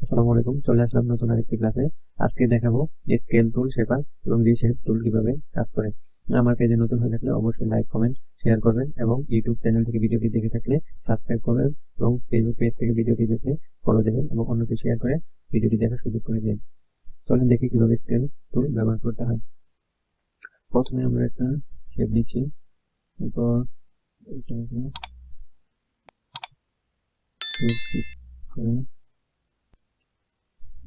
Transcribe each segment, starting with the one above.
আসসালামু আলাইকুম, চলে আসলাম নতুন আরেকটি ক্লাসে আজকে দেখাবো স্কেল টুল শেপার এবং রিশেপ টুল কীভাবে কাজ করে। আমার পেজে নতুন হয়ে থাকলে অবশ্যই লাইক কমেন্ট শেয়ার করবেন এবং ইউটিউব চ্যানেল থেকে ভিডিওটি দেখে থাকলে সাবস্ক্রাইব করবেন এবং ফেসবুক পেজ থেকে ভিডিওটি দেখে ফলো দেবেন এবং অন্যকে শেয়ার করে ভিডিওটি দেখার সুযোগ করে দিন চলেন দেখি কীভাবে স্কেল টুল ব্যবহার করতে হয়। প্রথমে আমরা একটা শেপ নিচ্ছি। click করে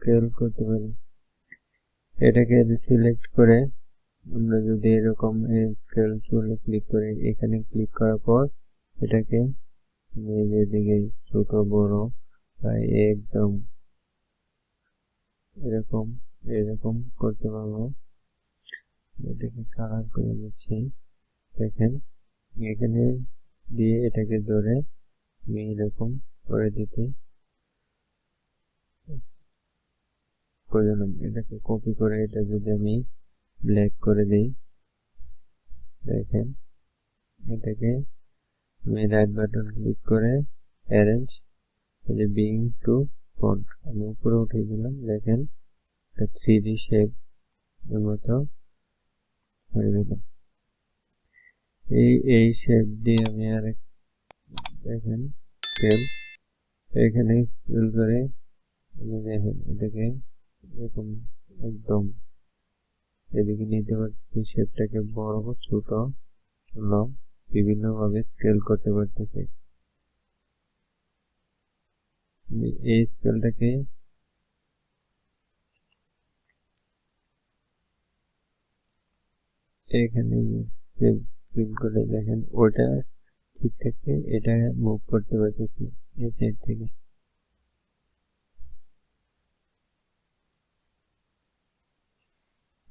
স্কেল করতে পারি। এটাকে সিলেক্ট করে আমরা যদি এরকম স্কেল টুলে ক্লিক করে, এখানে ক্লিক করার পর এটাকে নিজের দিকে ছোট, বড় বা একদম এরকম এরকম করতে পারব। এটাকে কালার করে দিচ্ছি দেখেন, এখানে দিয়ে এটাকে ধরে আমি এরকম করে দিতে প্রয়োজন এটাকে কপি করে এটা যদি আমি ব্ল্যাক করে দিই, দেখেন, এটাকে আমি রাইট বাটন ক্লিক করে অ্যারেঞ্জ তাহলে বিং টু ফন্ট আমি উপরে উঠিয়ে দিলাম, দেখেন, একটা থ্রি ডি শেপ এর মতো হয়ে গেল। এই এই শেপ দিয়ে আমি আর দেখেন স্কেল এখানে স্কেল করে আমি দেখেন, এটাকে এরকম একদম এদিকে নিতে পারতেছি শেপটাকে বড় ছোট লং বিভিন্ন ভাবে স্কেল করতে পারতেছি। এই স্কেলটাকে এখানে স্কেল করে দেখেন ওটা ঠিক থাকে এটা মুভ করতে পারতেছি, এই সাইড থেকে।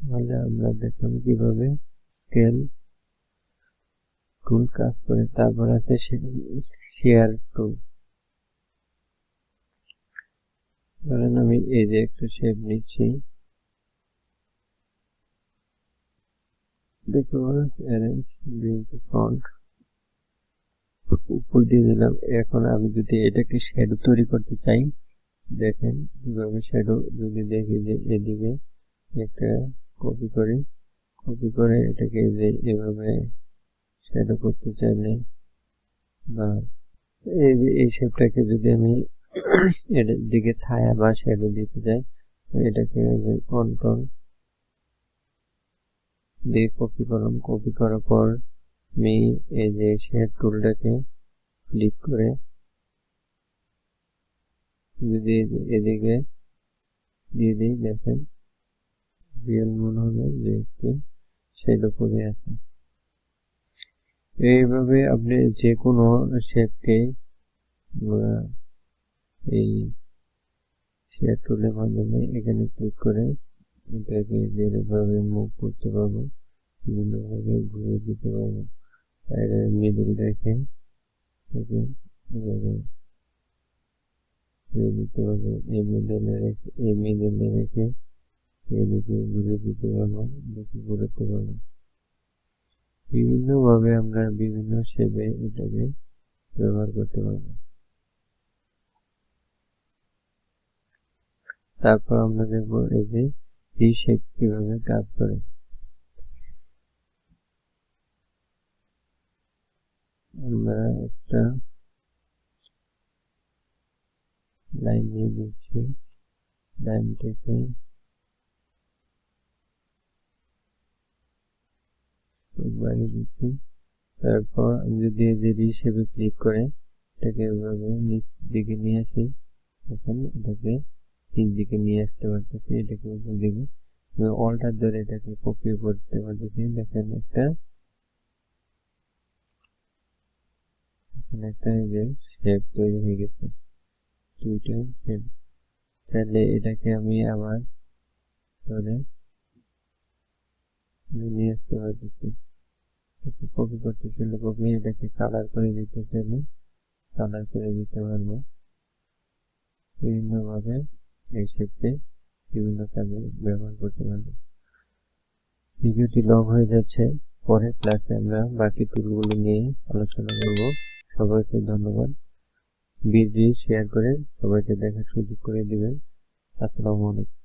তাহলে আমরা দেখলাম কীভাবে স্কেল টুল কাজ করে। তারপর আছে শেয়ার টুল ধরেন আমি এই যে একটা শেপ নিচ্ছি। উপর দিয়ে দিলাম, এখন আমি যদি এটাকে শ্যাডো তৈরি করতে চাই, দেখেন কীভাবে শ্যাডো যদি দেখি যে এদিকে একটা কপি করি। কপি করে এটাকে যে এভাবে শ্যাডো করতে চাইলে বা এই এই শেপটাকে যদি আমি এটার দিকে ছায়া বা শ্যাডো দিতে চাই এটাকে যে কন্ট্রোল দিয়ে কপি করলাম। কপি করার পর আমি এই যে শেড টুলটাকে ক্লিক করে যদি এদিকে দিয়ে দিই, দেখেন রিয়েল মনে হবে যে একটি শেড উপরে আছে। এইভাবে আপনি যে কোনো শেপকে এই শেয়ার টুলের মাধ্যমে এখানে ক্লিক করে এটাকে যেভাবে মুভ করতে পারব, বিভিন্নভাবে ঘুরে দিতে পারব। মিডিল রেখে এটাকে এভাবে ঘুরে দিতে পারব। এই মিডলে রেখে, এই মিডলে রেখে এদিকে ঘুরে দিতে পারব, এদিকে ঘুরাতে পারব। বিভিন্নভাবে আমরা বিভিন্ন শেপে এটাকে ব্যবহার করতে পারব। তারপর আমরা দেখব এই যে এই শেপ কীভাবে কাজ করে। আমরা একটা লাইন দিয়ে দিচ্ছি লাইনটাকে বাড়িয়ে দিচ্ছি তারপর আমি যদি যে রিশেপে ক্লিক করে, এটাকে এভাবে নিচ দিকে নিয়ে আসি, এখানে এটাকে নিচ দিকে নিয়ে আসতে পারতেছি, এটাকে উপর দিকে। অল্টার ধরে এটাকে কপি করতে পারতেছি। দেখেন একটা এখানে একটা এই যে শেপ তৈরি হয়ে গেছে। দুইটা শেপ চাইলে এটাকে আমি আবার ধরে নিয়ে আসতে পারতেছি। কপি করতে কপি, এটাকে কালার করে দিতে চাইলে কালার করে দিতে পারব। বিভিন্নভাবে এই শেপকে বিভিন্ন কাজে ব্যবহার করতে পারব। ভিডিওটি লং হয়ে যাচ্ছে। পরের ক্লাসে আমরা বাকি টুলগুলো নিয়ে আলোচনা করব। সবাইকে ধন্যবাদ। ভিডিও শেয়ার করে সবাইকে দেখার সুযোগ করে দিবেন। আসসালামু আলাইকুম।